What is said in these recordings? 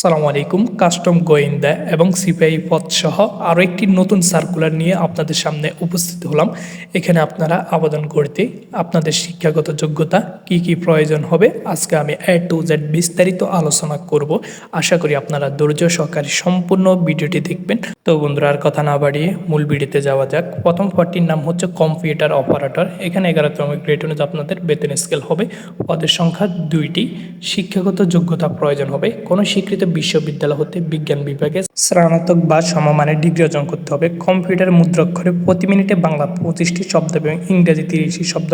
সালাম আলাইকুম, কাস্টম গোয়েন্দা এবং সিপিআই পদ সহ আরও একটি নতুন সার্কুলার নিয়ে আপনাদের সামনে উপস্থিত হলাম। এখানে আপনারা আবেদন করতে আপনাদের শিক্ষাগত যোগ্যতা কি কি প্রয়োজন হবে আজকে আমি এ টু জেড বিস্তারিত আলোচনা করব। আশা করি আপনারা ধৈর্য সহকারে সম্পূর্ণ ভিডিওটি দেখবেন। তো বন্ধুরা, আর কথা না বাড়িয়ে মূল ভিডিওতে যাওয়া যাক। প্রথম পদটির নাম হচ্ছে কম্পিউটার অপারেটর। এখানে এগারোতম গ্রেড অনুযায়ী আপনাদের বেতন স্কেল হবে। পদের সংখ্যা দুইটি। শিক্ষাগত যোগ্যতা প্রয়োজন হবে। কোনো স্বীকৃত বিশ্ববিদ্যালয় হতে বিজ্ঞান বিভাগে স্নাতক বা সমমানের ডিগ্রি অর্জন করতে হবে। কম্পিউটার মুদ্রাক্ষরে প্রতি মিনিটে বাংলা পঁচিশটি শব্দ এবং ইংরেজি তিরিশটি শব্দ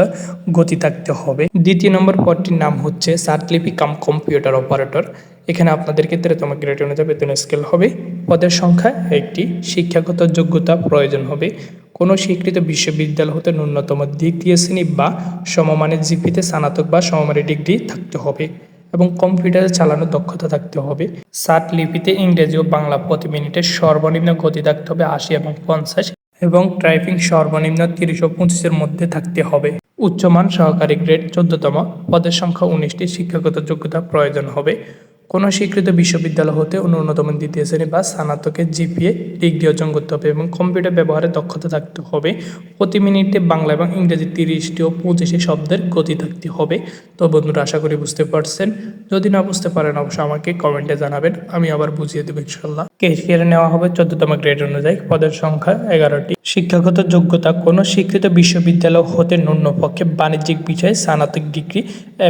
গতি থাকতে হবে। দ্বিতীয় নম্বর পদটির নাম হচ্ছে সার্টলিপি কাম কম্পিউটার অপারেটর। এখানে আপনাদের ক্ষেত্রে তোমার গ্রেড অনুযায়ী বেতন স্কেল হবে। পদের সংখ্যা একটি, শিক্ষাগত যোগ্যতা প্রয়োজন হবে। কোনো স্বীকৃত বিশ্ববিদ্যালয় হতে ন্যূনতম দ্বিতীয় শ্রেণি বা সমমানের জিপিতে স্নাতক বা সমমানের ডিগ্রি থাকতে হবে এবং কম্পিউটারে চালানোর দক্ষতা থাকতে হবে। সাত লিপিতে ইংরেজি ও বাংলা প্রতি মিনিটে সর্বনিম্ন গতি থাকতে হবে আশি এবং পঞ্চাশ এবং টাইপিং সর্বনিম্ন তিরিশ ও পঁচিশের মধ্যে থাকতে হবে। উচ্চমান সহকারী গ্রেড চোদ্দতম, পদের সংখ্যা উনিশটি, শিক্ষাগত যোগ্যতা প্রয়োজন হবে। কোনো স্বীকৃত বিশ্ববিদ্যালয় হতে ন্যূনতম দ্বিতীয় শ্রেণি বা স্নাতকের জিপিএ ডিগ্রি অর্জন করতে হবে এবং কম্পিউটার ব্যবহারে দক্ষতা থাকতে হবে। প্রতি মিনিটে বাংলা এবং ইংরেজি তিরিশটি ও পঁচিশটি শব্দের গতি থাকতে হবে। তো বন্ধুরা, আশা করি বুঝতে পারছেন। যদি না বুঝতে পারেন, অবশ্যই আমাকে কমেন্টে জানাবেন। আমি আবার বুঝিয়ে দেবো ইনশাল্লাহ কেশিয়ারে নেওয়া হবে চোদ্দতম গ্রেড অনুযায়ী। পদের সংখ্যা এগারোটি। শিক্ষাগত যোগ্যতা কোনো স্বীকৃত বিশ্ববিদ্যালয় হতে ন্যূনপক্ষে বাণিজ্যিক বিষয়ে স্নাতক ডিগ্রি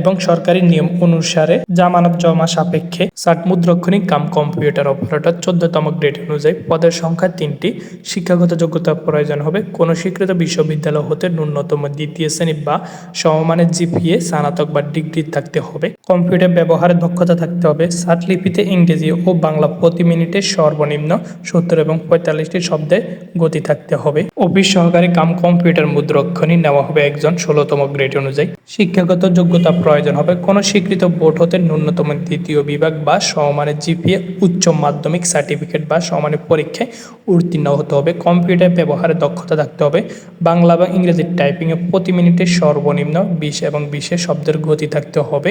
এবং সরকারি নিয়ম অনুসারে জামানত জমা সাপেক্ষে ষাট মুদ্রক্ষণিক কাম কম্পিউটার অপারেটর চোদ্দতম গ্রেড অনুযায়ী পদের সংখ্যা তিনটি। শিক্ষাগত যোগ্যতা প্রয়োজন হবে কোনো স্বীকৃত বিশ্ববিদ্যালয় হতে ন্যূনতম দ্বিতীয় শ্রেণি বা সমমানের জিপিএ, স্নাতক বা ডিগ্রি থাকতে হবে। কম্পিউটার ব্যবহারে দক্ষতা থাকতে হবে। ষাট লিপিতে ইংরেজি ও বাংলা প্রতি মিনিটে সর্বনিম্ন সত্তর এবং পঁয়তাল্লিশটি শব্দে গতি থাকতে হবে। অফিস সহকারী কাম কম্পিউটার মুদ্রক্ষণী নেওয়া হবে একজন ষোলোতম গ্রেড অনুযায়ী। শিক্ষাগত যোগ্যতা প্রয়োজন হবে। কোনো স্বীকৃত বোর্ড হতে ন্যূনতম দ্বিতীয় বিভাগ বা সমমানের জিপিএ, উচ্চ মাধ্যমিক সার্টিফিকেট বা সমানের পরীক্ষায় উত্তীর্ণ হতে হবে। কম্পিউটার ব্যবহারে দক্ষতা থাকতে হবে। বাংলা বা ইংরেজি টাইপিংয়ে প্রতি মিনিটে সর্বনিম্ন বিশ এবং বিশে শব্দের গতি থাকতে হবে।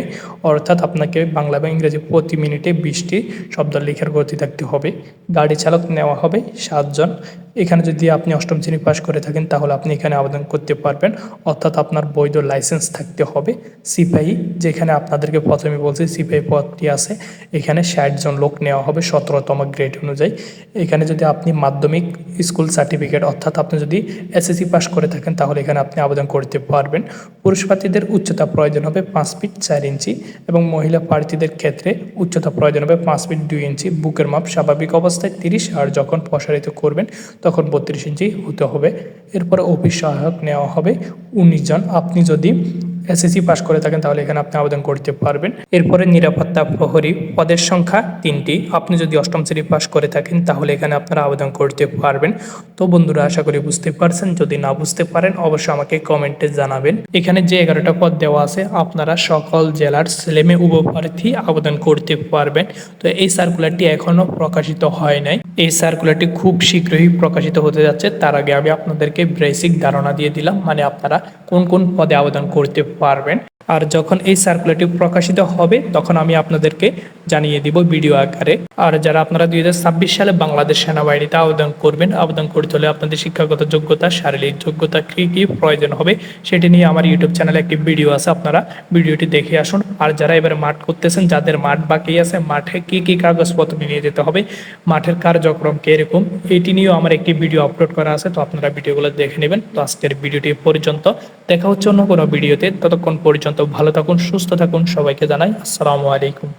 অর্থাৎ আপনাকে বাংলা বা ইংরেজি প্রতি মিনিটে বিশটি শব্দ লেখার গতি থাকতে হবে। গাড়ি চালক নেওয়া হবে সাতজন। এখানে যদি আপনি অষ্টম শ্রেণি পাশ করে থাকেন, তাহলে আপনি এখানে আবেদন করতে পারবেন। অর্থাৎ আপনার বৈধ লাইসেন্স থাকতে হবে। সিপাহি, যেখানে আপনাদেরকে প্রথমে বলছি, সিপাহি পদটি আছে। এখানে ষাট জন লোক নেওয়া হবে সতেরোতম গ্রেড অনুযায়ী। এখানে যদি আপনি মাধ্যমিক স্কুল সার্টিফিকেট অর্থাৎ আপনি যদি এসএসসি পাশ করে থাকেন, তাহলে এখানে আপনি আবেদন করতে পারবেন। পুরুষ প্রার্থীদের উচ্চতা প্রয়োজন হবে পাঁচ ফিট চার ইঞ্চি এবং মহিলা প্রার্থীদের ক্ষেত্রে উচ্চতা প্রয়োজন হবে পাঁচ ফিট দুই ইঞ্চি। বুকের মাপ স্বাভাবিক অবস্থায় তিরিশ আর যখন প্রসারিত করবেন তখন বত্রিশ ইঞ্চি হতে হবে। এরপরে অফিস সহায়ক নেওয়া হবে। উনিশ জন। আপনি যদি এসএসসি পাস করে থাকেন, তাহলে এখানে আপনি আবেদন করতে পারবেন। এরপরে নিরাপত্তা প্রহরী, পদের সংখ্যা তিনটি। আপনি যদি অষ্টম শ্রেণি পাস করে থাকেন, তাহলে এখানে আপনারা আবেদন করতে পারবেন। তো বন্ধুরা, আশা করি বুঝতে পারছেন। যদি না বুঝতে পারেন, অবশ্যই আমাকে কমেন্টে জানাবেন। এখানে যে এগারোটা পদ দেওয়া আছে, আপনারা সকল জেলার ছেলেমেয়ে উপপ্রার্থী আবেদন করতে পারবেন। তো এই সার্কুলারটি এখনও প্রকাশিত হয় নাই। এই সার্কুলারটি খুব শীঘ্রই প্রকাশিত হতে যাচ্ছে। তার আগে আমি আপনাদেরকে বেসিক ধারণা দিয়ে দিলাম মানে আপনারা কোন কোন পদে আবেদন করতে পারবেন। আর যখন এই সার্কুলারটি প্রকাশিত হবে তখন আমি আপনাদেরকে জানিয়ে দিব ভিডিও আকারে। আর যারা আপনারা দুই হাজার ছাব্বিশ সালে বাংলাদেশ সেনাবাহিনীতে আবেদন করবেন, আবেদন করতে হলে আপনাদের শিক্ষাগত যোগ্যতা, শারীরিক যোগ্যতা কী কী প্রয়োজন হবে সেটি নিয়ে আমার ইউটিউব চ্যানেলে একটি ভিডিও আছে, আপনারা ভিডিওটি দেখে আসুন। আর যারা এবারে মাঠ করতেছেন, যাদের মাঠ বাকি আছে, মাঠে কি কি কাগজপত্র নিয়ে যেতে হবে, মাঠের কার্যক্রম কীরকম, এটি নিয়েও আমার একটি ভিডিও আপলোড করা আছে, তো আপনারা ভিডিওগুলো দেখে নেবেন। তো আজকের ভিডিওটি পর্যন্ত, দেখা হচ্ছে অন্য কোনো ভিডিওতে ততক্ষণ পর্যন্ত ভালো থাকুন, সুস্থ থাকুন, সবাইকে জানাই আসসালামু আলাইকুম।